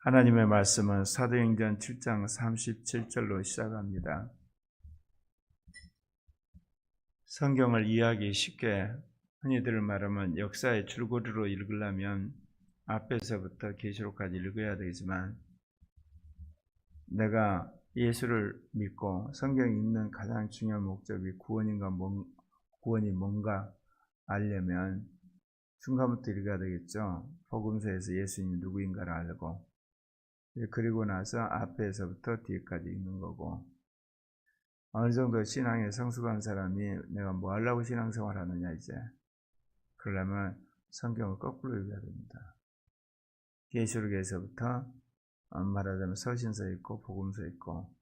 하나님의 말씀은 사도행전 7장 37절로 시작합니다. 성경을 이해하기 쉽게 흔히들 말하면 역사의 줄거리로 읽으려면 앞에서부터 계시록까지 읽어야 되지만 내가 예수를 믿고 성경에 있는 가장 중요한 목적이 구원인가 뭔, 구원이 뭔가 알려면 중간부터 읽어야 되겠죠. 복음서에서 예수님이 누구인가를 알고 그리고 나서 앞에서부터 뒤까지 읽는 거고 어느 정도 신앙에 성숙한 사람이 내가 뭐 하려고 신앙생활 하느냐 이제 그러려면 성경을 거꾸로 읽어야 됩니다. 계시록에서부터 말하자면 서신서 있고 복음서 있고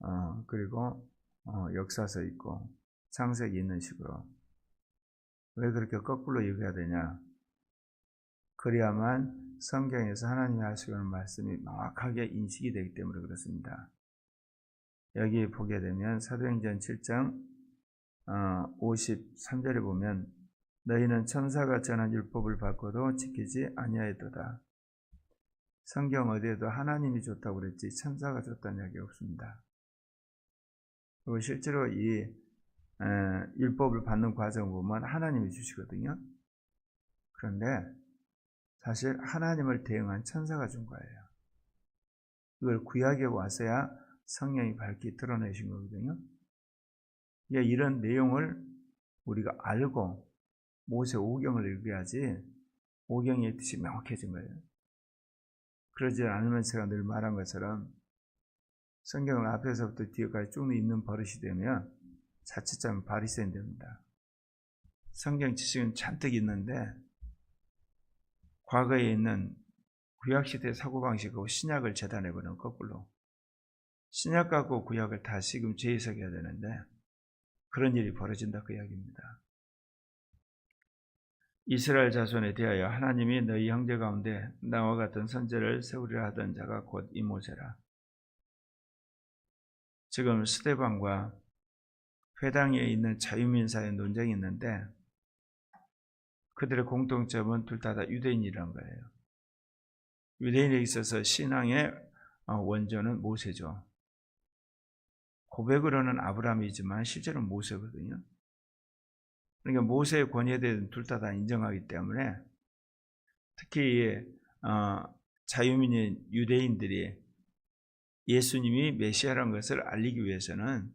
어, 그리고 어, 역사서 있고 창세기 있는 식으로 왜 그렇게 거꾸로 읽어야 되냐? 그래야만 성경에서 하나님이 하시는 말씀이 명확하게 인식이 되기 때문에 그렇습니다. 여기 보게 되면 사도행전 7장 53절에 보면 너희는 천사가 전한 율법을 받고도 지키지 아니하였도다. 성경 어디에도 하나님이 좋다고 그랬지 천사가 좋다는 이야기 없습니다. 그리고 실제로 이 율법을 받는 과정을 보면 하나님이 주시거든요. 그런데 사실 하나님을 대응한 천사가 준 거예요. 이걸 구약에 와서야 성령이 밝게 드러내신 거거든요. 이런 내용을 우리가 알고 모세 오경을 읽어야지 오경의 뜻이 명확해진 거예요. 그러지 않으면 제가 늘 말한 것처럼 성경을 앞에서부터 뒤에까지 쭉 읽는 버릇이 되면 자칫하면 바리새인 됩니다. 성경 지식은 잔뜩 있는데 과거에 있는 구약시대 사고방식하고 신약을 재단해버리는 거꾸로 신약 갖고 구약을 다시금 재해석해야 되는데 그런 일이 벌어진다 그 이야기입니다. 이스라엘 자손에 대하여 하나님이 너희 형제 가운데 나와 같은 선제를 세우리라 하던 자가 곧 이 모세라. 지금 스테반과 회당에 있는 자유민 사의 논쟁이 있는데 그들의 공통점은 둘 다 다 유대인이란 거예요. 유대인에 있어서 신앙의 원조는 모세죠. 고백으로는 아브라함이지만 실제로는 모세거든요. 그러니까 모세의 권위에 대해서 둘다 다 인정하기 때문에 특히 자유민인 유대인들이 예수님이 메시아라는 것을 알리기 위해서는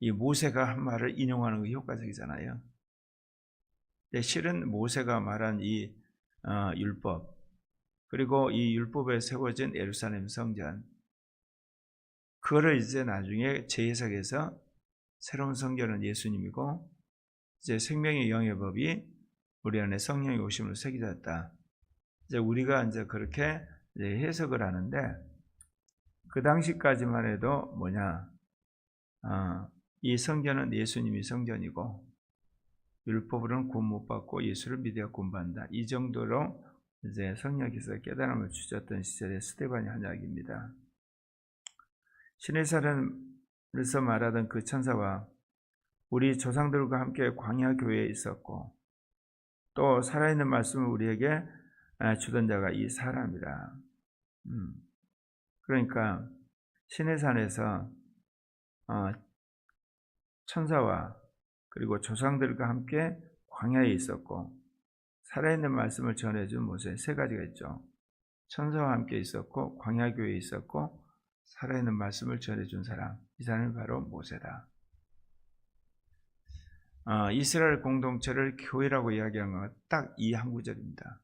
이 모세가 한 말을 인용하는 게 효과적이잖아요. 실은 모세가 말한 이 어, 율법 그리고 이 율법에 세워진 예루살렘 성전 그거를 이제 나중에 재해석해서 새로운 성전은 예수님이고 이제 생명의 영예법이 우리 안에 성령의 오심으로 새겨졌다. 이제 우리가 이제 그렇게 이제 해석을 하는데 그 당시까지만 해도 뭐냐? 어, 이 성전은 예수님이 성전이고 율법으로는 구원 못 받고 예수를 믿어야 구원받는다. 이 정도로 이제 성령께서 깨달음을 주셨던 시절의 스테반이 한 이야기입니다. 신의 사람에서 말하던 그 천사와 우리 조상들과 함께 광야 교회에 있었고 또 살아있는 말씀을 우리에게 주던 자가 이 사람이라. 음. 그러니까 신의 산에서 어, 천사와 그리고 조상들과 함께 광야에 있었고 살아있는 말씀을 전해준 모세 세 가지가 있죠. 천사와 함께 있었고 광야 교회에 있었고 살아있는 말씀을 전해준 사람 이 사람이 바로 모세다. 어, 이스라엘 공동체를 교회라고 이야기한 건 딱 이 한 구절입니다.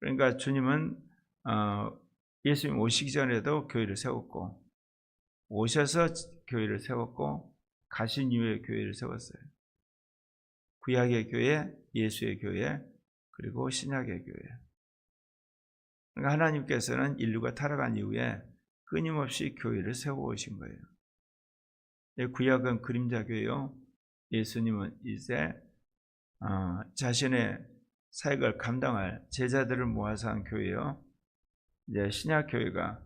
그러니까 주님은 어, 예수님 오시기 전에도 교회를 세웠고 오셔서 교회를 세웠고 가신 이후에 교회를 세웠어요. 구약의 교회, 예수의 교회, 그리고 신약의 교회. 그러니까 하나님께서는 인류가 타락한 이후에 끊임없이 교회를 세워오신 거예요. 구약은 그림자 교회요. 예수님은 이제 어, 자신의 사역을 감당할 제자들을 모아서 한 교회요. 이제 신약 교회가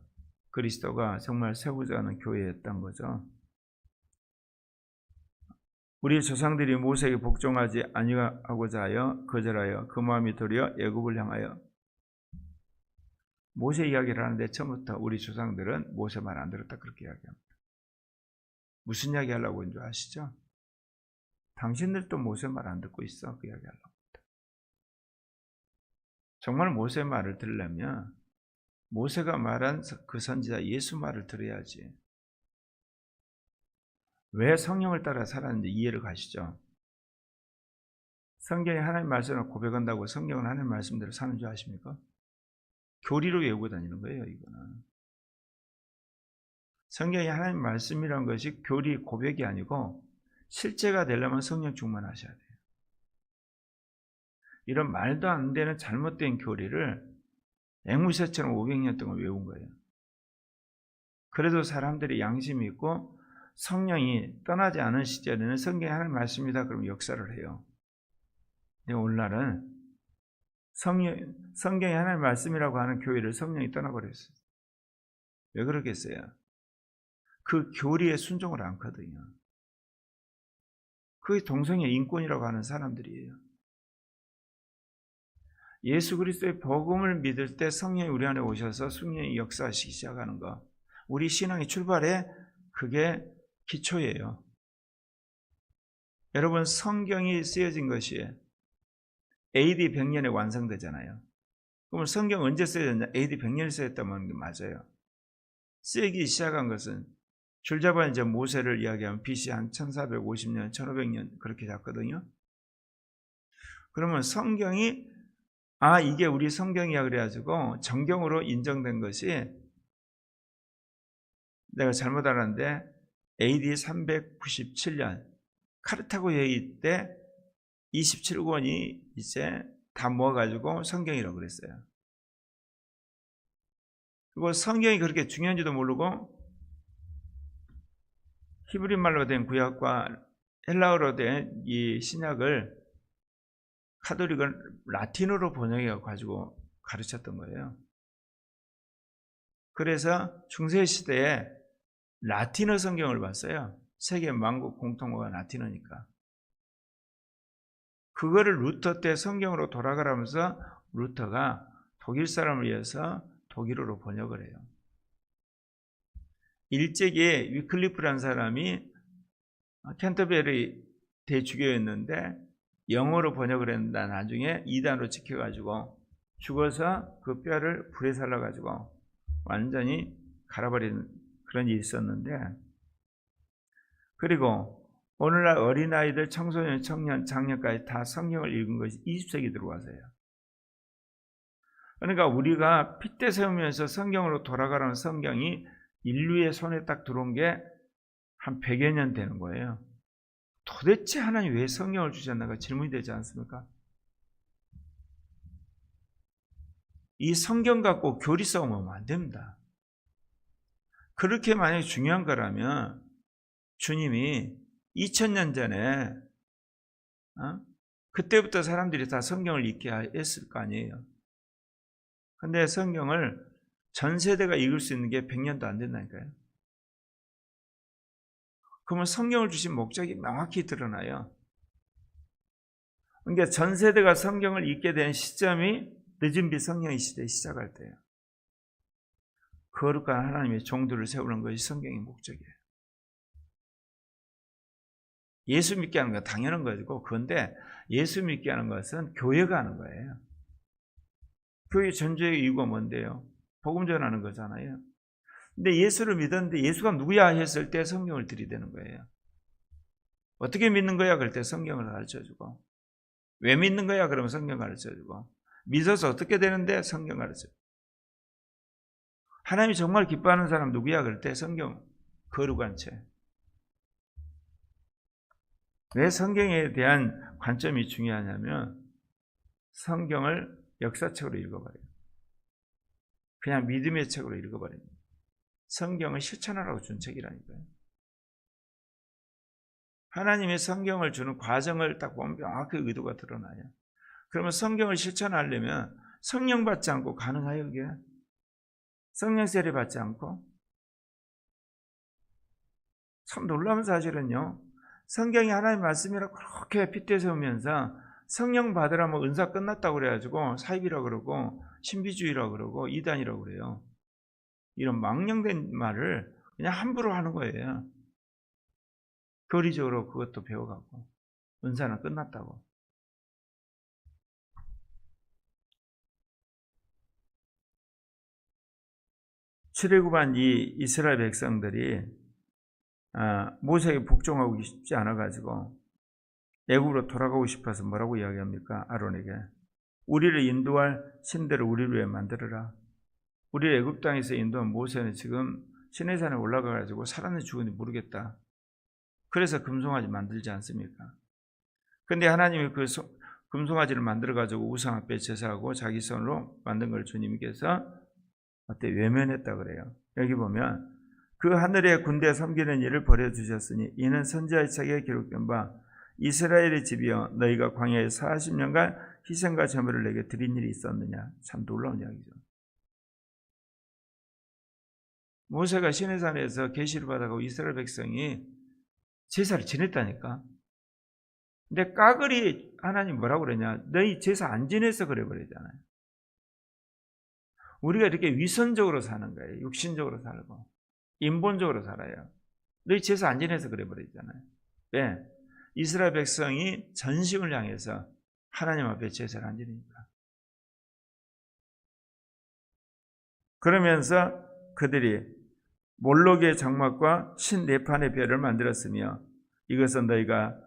그리스도가 정말 세우자 하는 교회였던 거죠. 우리 조상들이 모세에게 복종하지 아니하고자 하여 거절하여 그 마음이 도리어 애굽을 향하여 모세 이야기를 하는데 처음부터 우리 조상들은 모세 말안 들었다 그렇게 이야기합니다. 무슨 이야기 하려고 한줄 아시죠? 당신들도 모세 말 안 듣고 있어 그 이야기 하려고. 정말 모세 말을 들으려면 모세가 말한 그 선지자 예수 말을 들어야지. 왜 성령을 따라 살았는지 이해를 가시죠? 성경이 하나님 말씀을 고백한다고 성경은 하나님 말씀대로 사는 줄 아십니까? 교리로 외우고 다니는 거예요, 이거는. 성경이 하나님 말씀이란 것이 교리 고백이 아니고 실제가 되려면 성령 충만하셔야 돼요. 이런 말도 안 되는 잘못된 교리를 앵무새처럼 500년 동안 외운 거예요. 그래도 사람들이 양심이 있고 성령이 떠나지 않은 시절에는 성경이 하나님 말씀이다 그러면 역사를 해요. 근데 오늘날은 성령, 성경이 하나님 말씀이라고 하는 교회를 성령이 떠나버렸어요. 왜 그러겠어요? 그 교리에 순종을 않거든요. 그게 동성애 인권이라고 하는 사람들이에요. 예수 그리스도의 복음을 믿을 때 성령이 우리 안에 오셔서 성령이 역사하시기 시작하는 것. 우리 신앙의 출발에 그게 기초예요. 여러분 성경이 쓰여진 것이 AD 100년에 완성되잖아요. 그럼 성경 언제 쓰여졌냐? AD 100년에 쓰였다면 맞아요. 쓰이기 시작한 것은 줄잡아 이제 모세를 이야기하면 BC 한 1450년, 1500년 그렇게 잡거든요. 그러면 성경이 아 이게 우리 성경이야 그래가지고 정경으로 인정된 것이 내가 잘못 알았는데 AD 397년 카르타고 회의 때 27권이 이제 다 모아가지고 성경이라고 그랬어요. 그리고 성경이 그렇게 중요한지도 모르고 히브리 말로 된 구약과 헬라어로 된 이 신약을 카톨릭은 라틴어로 번역해 가지고 가르쳤던 거예요. 그래서 중세 시대에 라틴어 성경을 봤어요. 세계 만국 공통어가 라틴어니까. 그거를 루터 때 성경으로 돌아가라면서 루터가 독일 사람을 위해서 독일어로 번역을 해요. 일제기에 위클리프라는 사람이 캔터베리 대주교였는데 영어로 번역을 했는데 나중에 이단으로 찍혀가지고 죽어서 그 뼈를 불에 살라가지고 완전히 갈아버린 그런 일이 있었는데 그리고 오늘날 어린아이들, 청소년, 청년, 장년까지 다 성경을 읽은 것이 20세기 들어와서요. 그러니까 우리가 핏대 세우면서 성경으로 돌아가라는 성경이 인류의 손에 딱 들어온 게 한 100여 년 되는 거예요. 도대체 하나님 왜 성경을 주셨나가 질문이 되지 않습니까? 이 성경 갖고 교리 싸움하면 안 됩니다. 그렇게 만약에 중요한 거라면 주님이 2000년 전에 어? 그때부터 사람들이 다 성경을 읽게 했을 거 아니에요. 근데 성경을 전 세대가 읽을 수 있는 게 100년도 안 된다니까요. 그러면 성경을 주신 목적이 명확히 드러나요. 그러니까 전 세대가 성경을 읽게 된 시점이 늦은 비성령의 시대에 시작할 때예요. 거룩한 하나님의 종들을 세우는 것이 성경의 목적이에요. 예수 믿게 하는 건 당연한 거고, 그런데 예수 믿게 하는 것은 교회가 하는 거예요. 교회 전제의 이유가 뭔데요? 복음 전하는 거잖아요. 근데 예수를 믿었는데 예수가 누구야 했을 때 성경을 들이대는 거예요. 어떻게 믿는 거야? 그럴 때 성경을 가르쳐 주고. 왜 믿는 거야? 그러면 성경 가르쳐 주고. 믿어서 어떻게 되는데 성경 가르쳐 주고. 하나님이 정말 기뻐하는 사람 누구야? 그럴 때 성경 거룩한 채. 왜 성경에 대한 관점이 중요하냐면 성경을 역사책으로 읽어버려요. 그냥 믿음의 책으로 읽어버립니다. 성경을 실천하라고 준 책이라니까요. 하나님의 성경을 주는 과정을 딱 보면 명확히 의도가 드러나요. 그러면 성경을 실천하려면 성령 받지 않고 가능해요, 그게? 성령 세례 받지 않고? 참 놀라운 사실은요. 성경이 하나님의 말씀이라 그렇게 핏대 세우면서 성령 받으라면 은사 끝났다고 그래가지고 사입이라 그러고 신비주의라 그러고 이단이라고 그래요. 이런 망령된 말을 그냥 함부로 하는 거예요. 교리적으로 그것도 배워가고 은사는 끝났다고. 출애굽한 이 이스라엘 백성들이 아, 모세에게 복종하고 싶지 않아 가지고 애굽으로 돌아가고 싶어서 뭐라고 이야기합니까? 아론에게 우리를 인도할 신들을 우리를 위해 만들어라. 우리 애굽 땅에서 인도한 모세는 지금 시내산에 올라가 가지고 살았는지 죽었는지 모르겠다. 그래서 금송아지 만들지 않습니까? 근데 하나님이 그 소- 금송아지를 만들어 가지고 우상 앞에 제사하고 자기 손으로 만든 걸 주님께서 어때 외면했다 그래요. 여기 보면 그 하늘의 군대 섬기는 일을 버려 두셨으니 이는 선지자의 책에 기록된 바 이스라엘의 집이여 너희가 광야에 40년간 희생과 제물을 내게 드린 일이 있었느냐 참 놀라운 이야기죠. 모세가 시내산에서 계시를 받아가고 이스라엘 백성이 제사를 지냈다니까. 근데 까그리 하나님 뭐라고 그러냐? 너희 제사 안 지내서 그래 버리잖아요. 우리가 이렇게 위선적으로 사는 거예요. 육신적으로 살고 인본적으로 살아요. 너희 제사 안 지내서 그래 버리잖아요. 왜? 이스라엘 백성이 전심을 향해서 하나님 앞에 제사를 안 지니까. 그러면서 그들이 몰록의 장막과 신네판의 별을 만들었으며 이것은 너희가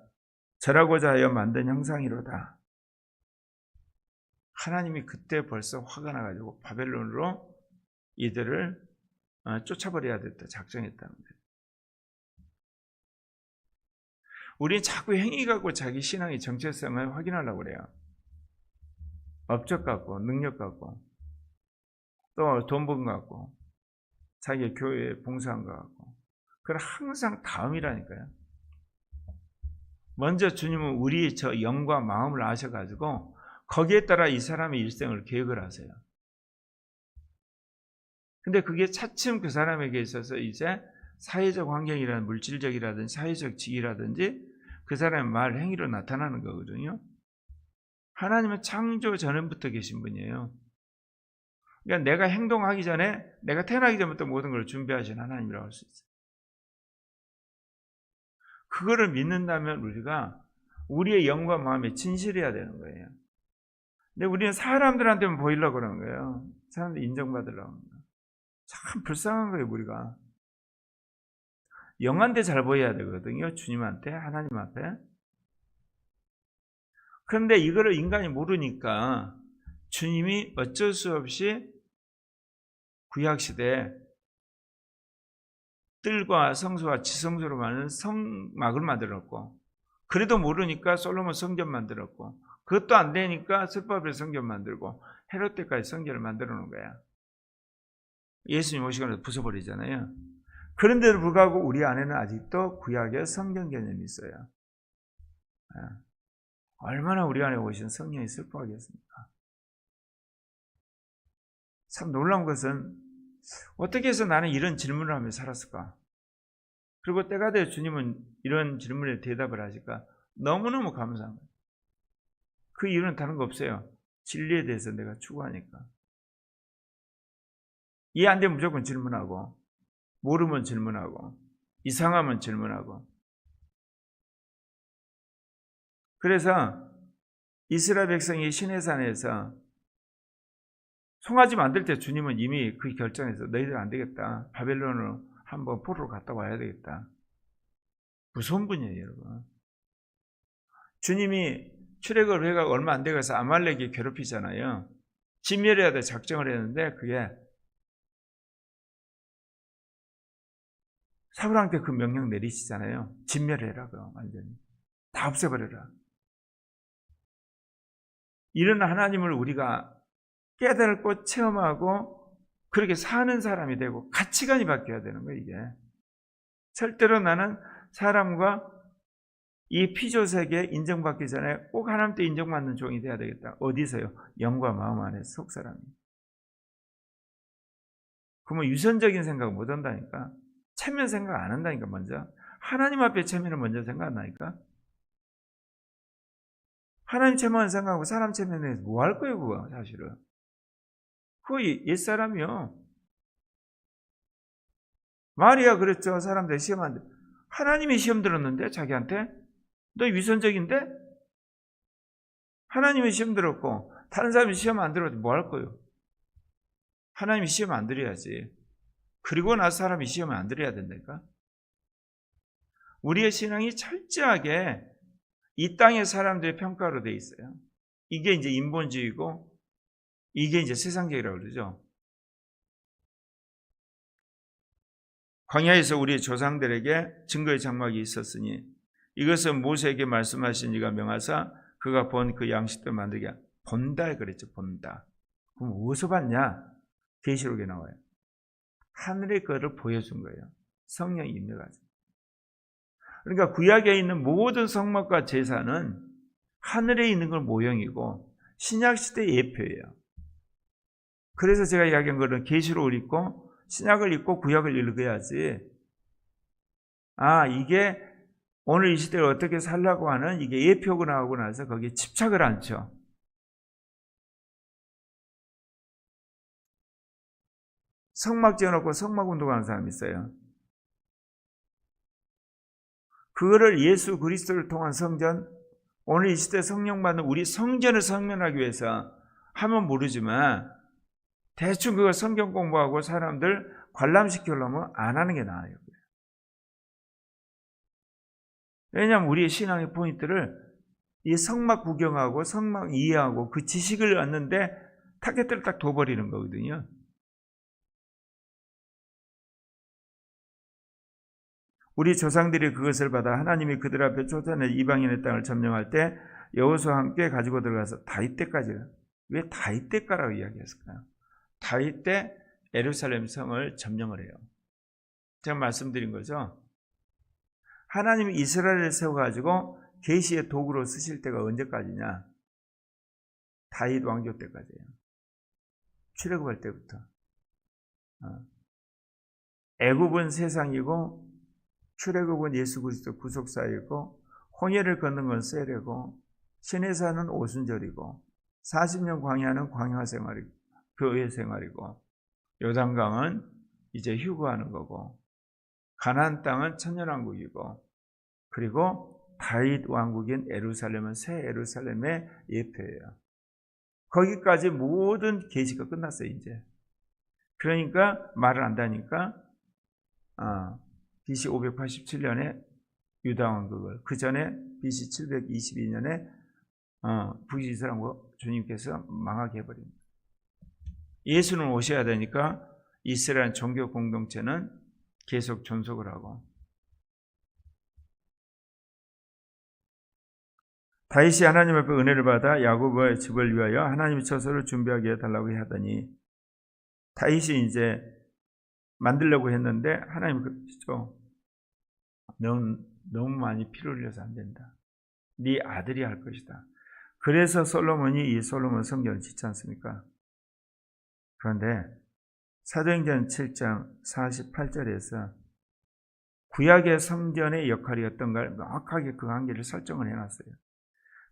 절하고자 하여 만든 형상이로다. 하나님이 그때 벌써 화가 나가지고 바벨론으로 이들을 어, 쫓아버려야 됐다 작정했다는 거예요. 우리는 자꾸 행위 갖고 자기 신앙의 정체성을 확인하려고 그래요. 업적 갖고, 능력 갖고, 또 돈 번 갖고, 자기 교회에 봉사한 것 같고. 그건 항상 다음이라니까요. 먼저 주님은 우리의 저 영과 마음을 아셔가지고 거기에 따라 이 사람의 일생을 계획을 하세요. 근데 그게 차츰 그 사람에게 있어서 이제 사회적 환경이라든 물질적이라든지 사회적 지위라든지 그 사람의 말, 행위로 나타나는 거거든요. 하나님은 창조 전부터 계신 분이에요. 그러니까 내가 행동하기 전에 내가 태어나기 전부터 모든 걸 준비하신 하나님이라고 할 수 있어요. 그거를 믿는다면 우리가 우리의 영과 마음에 진실해야 되는 거예요. 근데 우리는 사람들한테만 보이려고 그러는 거예요. 사람들 인정받으려고 거예요. 참 불쌍한 거예요, 우리가. 영한테 잘 보여야 되거든요. 주님한테, 하나님 앞에. 그런데 이거를 인간이 모르니까 주님이 어쩔 수 없이 구약시대에 뜰과 성소와 지성소로 많은 성막을 만들었고 그래도 모르니까 솔로몬 성전 만들었고 그것도 안 되니까 슬바벨 성전 만들고 헤롯 때까지 성전을 만들어 놓은 거야. 예수님 오시고 부숴버리잖아요. 그런데도 불구하고 우리 안에는 아직도 구약의 성경 개념이 있어요. 얼마나 우리 안에 오신 성령이 슬퍼하겠습니까? 참 놀라운 것은 어떻게 해서 나는 이런 질문을 하며 살았을까? 그리고 때가 되어 주님은 이런 질문에 대답을 하실까? 너무너무 거예요. 그 이유는 다른 거 없어요. 진리에 대해서 내가 추구하니까. 이해 안 되면 무조건 질문하고, 모르면 질문하고, 이상하면 질문하고. 그래서 이스라엘 백성이 시내산에서 송아지 만들 때 주님은 이미 그 결정해서 너희들 안 되겠다. 바벨론으로 한번 포로로 갔다 와야 되겠다. 무서운 분이에요, 여러분. 주님이 출애굽을 해가 얼마 안 돼가서 아말렉이 괴롭히잖아요. 진멸해야 돼 작정을 했는데 그게 사울한테 그 명령 내리시잖아요. 진멸해라고 완전히 다 없애버려라. 이런 하나님을 우리가 깨달고 체험하고 그렇게 사는 사람이 되고 가치관이 바뀌어야 되는 거예요, 이게. 절대로 나는 사람과 이 피조세계에 인정받기 전에 꼭 하나님께 인정받는 종이 돼야 되겠다. 어디서요? 영과 마음 안에 속 사람이. 그러면 유선적인 생각 못 한다니까. 체면 생각 안 한다니까, 먼저. 하나님 앞에 체면을 먼저 생각한다니까. 하나님 체면만 생각하고 사람 체면에 뭐할 거예요, 그거 사실은. 그거 옛사람이요. 마리아 그랬죠. 사람들 시험 안 돼. 하나님이 시험 들었는데 자기한테 너 위선적인데? 하나님이 시험 들었고 다른 사람이 시험 안 들어도 뭐 할 거예요? 하나님이 시험 안 들어야지. 그리고 나서 사람이 시험을 안 들어야 된다니까. 우리의 신앙이 철저하게 이 땅의 사람들의 평가로 돼 있어요. 이게 이제 인본주의고 이게 이제 세상적이라고 그러죠. 광야에서 우리 조상들에게 증거의 장막이 있었으니 이것은 모세에게 말씀하신 이가 명하사 그가 본 그 양식들 만들게 본다 그랬죠. 본다. 그럼 어디서 봤냐? 계시록에 나와요. 하늘의 거를 보여준 거예요. 성령이 임해가지고. 그러니까 구약에 있는 모든 성막과 제사는 하늘에 있는 걸 모형이고 신약 시대의 예표예요. 그래서 제가 이야기한 거는 계시록을 읽고 신약을 읽고 구약을 읽어야지. 아 이게 오늘 이 시대를 어떻게 살라고 하는 이게 예표가 나오고 나서 거기에 집착을 않죠. 성막 지어놓고 성막 운동하는 사람이 있어요. 그거를 예수 그리스도를 통한 성전, 오늘 이 시대 성령 받는 우리 성전을 성면하기 위해서 하면 모르지만 대충 그걸 성경 공부하고 사람들 관람시키려면 안 하는 게 나아요. 왜냐하면 우리의 신앙의 포인트를 이 성막 구경하고 성막 이해하고 그 지식을 얻는데 타겟들을 딱 둬버리는 거거든요. 우리 조상들이 그것을 받아 하나님이 그들 앞에 쫓아내 이방인의 땅을 점령할 때 여호수와 함께 가지고 들어가서 다윗 때까지 왜 다윗 때까라고 이야기했을까요? 다윗 때 에루살렘 성을 점령을 해요. 제가 말씀드린 거죠. 하나님이 이스라엘을 세워가지고 계시의 도구로 쓰실 때가 언제까지냐? 다윗 왕조 때까지예요. 출애굽할 때부터. 어. 애굽은 세상이고 출애굽은 예수 그리스도 구속사이고 홍해를 걷는 건 세례고 산은 오순절이고 40년 광야는 광야 생활이고 교회 생활이고 요단강은 이제 휴거하는 거고 가나안 땅은 천년왕국이고 그리고 다윗 왕국인 에루살렘은 새 에루살렘의 예표예요. 거기까지 모든 계시가 끝났어요 이제. 그러니까 말을 안다니까 어, BC 587년에 유다 왕국을 그 전에 BC 722년에 어, 북이스라엘 주님께서 망하게 해버립니다. 예수는 오셔야 되니까 이스라엘 종교 공동체는 계속 존속을 하고 다윗이 하나님 앞에 은혜를 받아 야곱의 집을 위하여 하나님의 처소를 준비하게 해달라고 하더니 다윗이 이제 만들려고 했는데 하나님 그러시죠. 너무, 너무 많이 피를 흘려서 안 된다. 네 아들이 할 것이다. 그래서 솔로몬이 이 솔로몬 성전을 짓지 않습니까? 그런데 사도행전 7장 48절에서 구약의 성전의 역할이 어떤가 명확하게 그 한계를 설정을 해놨어요.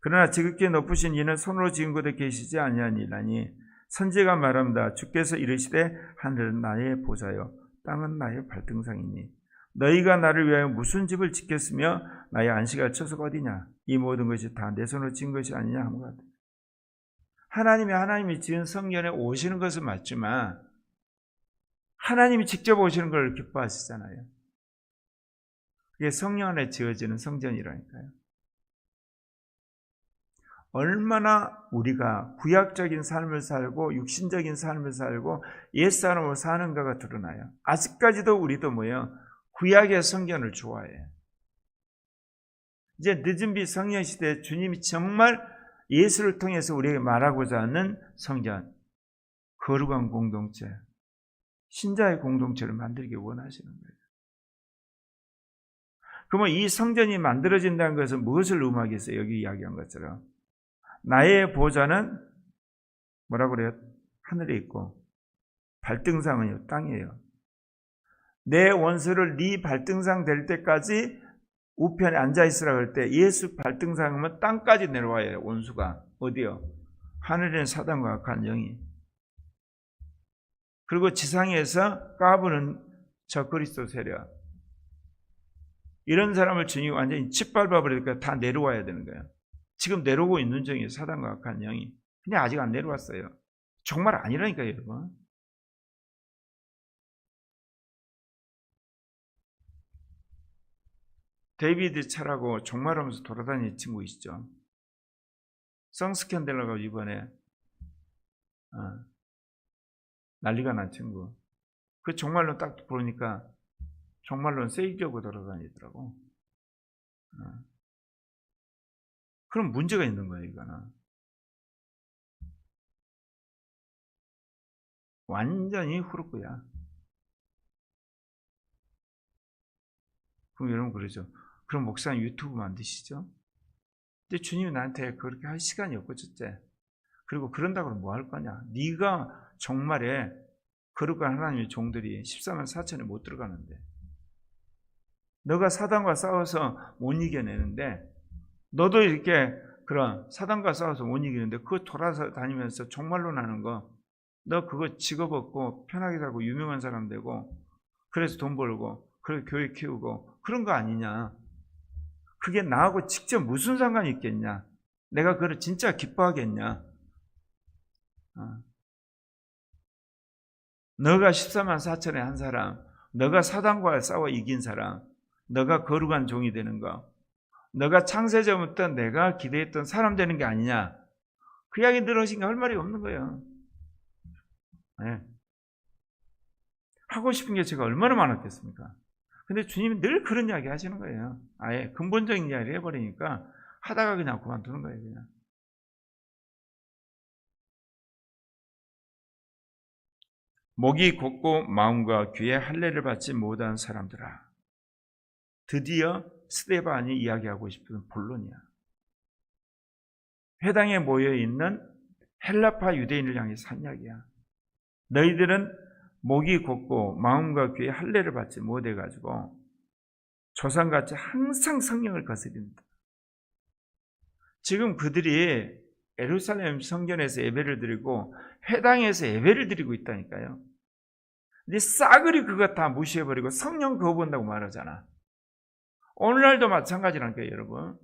그러나 지극히 높으신 이는 손으로 지은 곳에 계시지 아니하니라니 선지가 말합니다. 주께서 이르시되 하늘은 나의 보좌요 땅은 나의 발등상이니 너희가 나를 위하여 무슨 집을 짓겠으며 나의 안식할 처소가 어디냐 이 모든 것이 다 내 손으로 지은 것이 아니냐 것 같아요. 하나님이 하나님이 지은 성전에 오시는 것은 맞지만 하나님이 직접 오시는 걸 기뻐하시잖아요. 그게 성령 안에 지어지는 성전이라니까요. 얼마나 우리가 구약적인 삶을 살고 육신적인 삶을 살고 옛사람으로 사는가가 드러나요. 아직까지도 우리도 뭐예요? 구약의 성전을 좋아해요. 이제 늦은 비 성년 시대에 주님이 정말 예수를 통해서 우리에게 말하고자 하는 성전, 거룩한 공동체, 신자의 공동체를 만들기 원하시는 거예요. 그러면 이 성전이 만들어진다는 것은 무엇을 의미하겠어요? 여기 이야기한 것처럼. 나의 보좌는 뭐라고 그래요? 하늘에 있고 발등상은 땅이에요. 내 원수를 네 발등상 될 때까지 우편에 앉아 있으라 그럴 때 예수 발등상하면 땅까지 내려와요. 온수가 어디요? 하늘에는 사단과 악한 영이. 그리고 지상에서 까부는 저 그리스도 세력. 이런 사람을 주님 완전히 짓밟아 버리니까 다 내려와야 되는 거예요. 지금 내려오고 있는 중에 사단과 악한 영이. 근데 아직 안 내려왔어요. 정말 아니라니까요, 여러분. 데이비드 차라고 종말하면서 돌아다니는 친구 있죠. 성스캔들러가 이번에 어, 난리가 난 친구. 그 종말론 딱 보니까 종말론 세이려고 돌아다니더라고. 어. 그럼 문제가 있는 거예요, 이거는. 완전히 후루꾸야. 그럼 여러분 그러죠. 그럼 목사님 유튜브 만드시죠? 근데 주님이 나한테 그렇게 할 시간이 없고 첫째. 그리고 그런다고 하면 뭐 할 거냐? 네가 정말에 거룩한 하나님의 종들이 14만 4천에 못 들어가는데 너가 사단과 싸워서 못 이겨내는데 너도 이렇게 그런 사단과 싸워서 못 이기는데 그거 돌아서 다니면서 종말로 나는 거 너 그거 직업 얻고 편하게 살고 유명한 사람 되고 그래서 돈 벌고 그래서 교회 키우고 그런 거 아니냐? 그게 나하고 직접 무슨 상관이 있겠냐? 내가 그걸 진짜 기뻐하겠냐? 어. 너가 14만 4천의 한 사람 너가 사단과 싸워 이긴 사람 너가 거룩한 종이 되는 거 너가 창세전부터 내가 기대했던 사람 되는 게 아니냐 그 이야기 들으시니까 할 말이 없는 거예요 네. 하고 싶은 게 제가 얼마나 많았겠습니까? 근데 주님이 늘 그런 이야기 하시는 거예요. 아예 근본적인 이야기를 해버리니까 하다가 그냥 그만두는 거예요, 그냥. 목이 곧고 마음과 귀에 할례를 받지 못한 사람들아. 드디어 스테반이 이야기하고 싶은 본론이야. 회당에 모여 있는 헬라파 유대인을 향해서 한 이야기야. 너희들은 목이 곧고 마음과 귀에 할례를 받지 못해 가지고 조상같이 항상 성령을 거스린다. 지금 그들이 에루살렘 성전에서 예배를 드리고 회당에서 예배를 드리고 있다니까요. 근데 싸그리 그거 다 무시해버리고 성령 거부한다고 말하잖아. 오늘날도 마찬가지라니까요, 여러분.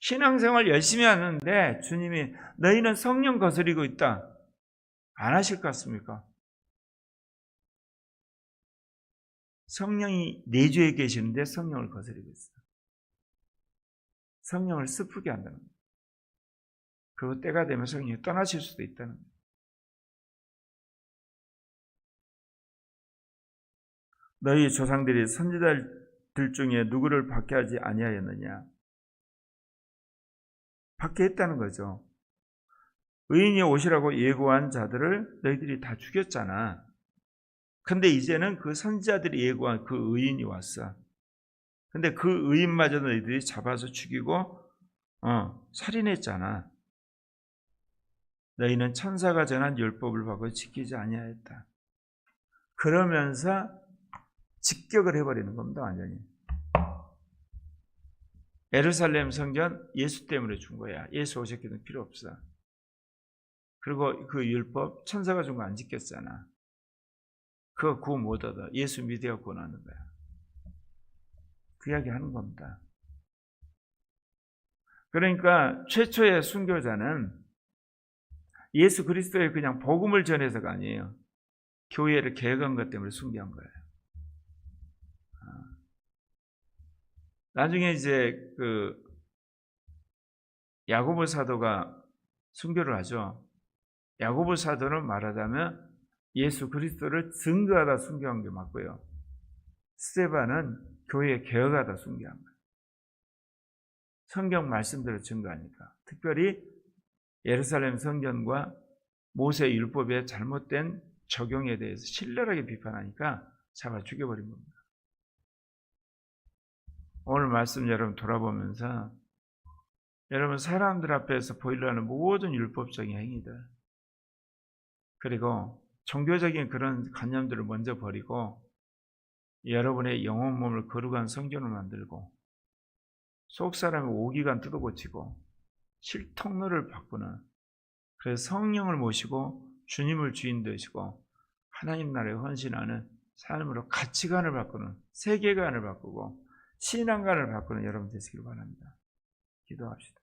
신앙생활 열심히 하는데 주님이 너희는 성령 거스리고 있다. 안 하실 것 같습니까? 성령이 내주에 계시는데 성령을 거스리고 있어요. 성령을 슬프게 한다는 거예요. 그리고 때가 되면 성령이 떠나실 수도 있다는 거예요. 너희 조상들이 선지자들 중에 누구를 받게 하지 아니하였느냐? 받게 했다는 거죠. 의인이 오시라고 예고한 자들을 너희들이 다 죽였잖아. 근데 이제는 그 선지자들이 예고한 그 의인이 왔어. 근데 그 의인마저 너희들이 잡아서 죽이고 어, 살인했잖아. 너희는 천사가 전한 율법을 받고 지키지 아니하였다. 그러면서 직격을 해버리는 겁니다, 완전히. 에르살렘 성전 예수 때문에 준 거야. 예수 오셨기는 필요 없어. 그리고 그 율법 천사가 준 거 안 지켰잖아. 그거 구원 못 얻어. 예수 믿어야 구원하는 거야. 그 이야기 하는 겁니다. 그러니까 최초의 순교자는 예수 그리스도의 그냥 복음을 전해서가 아니에요. 교회를 개혁한 것 때문에 순교한 거예요. 아. 나중에 이제 그 야고보 사도가 순교를 하죠. 야고보 사도는 말하자면 예수 그리스도를 증거하다 순교한 게 맞고요. 스테반은 교회 개혁하다 순교한 거예요. 성경 말씀대로 증거하니까. 특별히 예루살렘 성전과 모세 율법의 잘못된 적용에 대해서 신랄하게 비판하니까 잡아 죽여버린 겁니다. 오늘 말씀 여러분 돌아보면서 여러분 사람들 앞에서 보이려는 모든 율법적인 행위들 그리고 종교적인 그런 관념들을 먼저 버리고 여러분의 영혼 몸을 거룩한 성전을 만들고 속 사람의 오기간 뜯어고치고 실통로를 바꾸는 그래서 성령을 모시고 주님을 주인 되시고 하나님 나라에 헌신하는 삶으로 가치관을 바꾸는 세계관을 바꾸고 신앙관을 바꾸는 여러분 되시길 바랍니다. 기도합시다.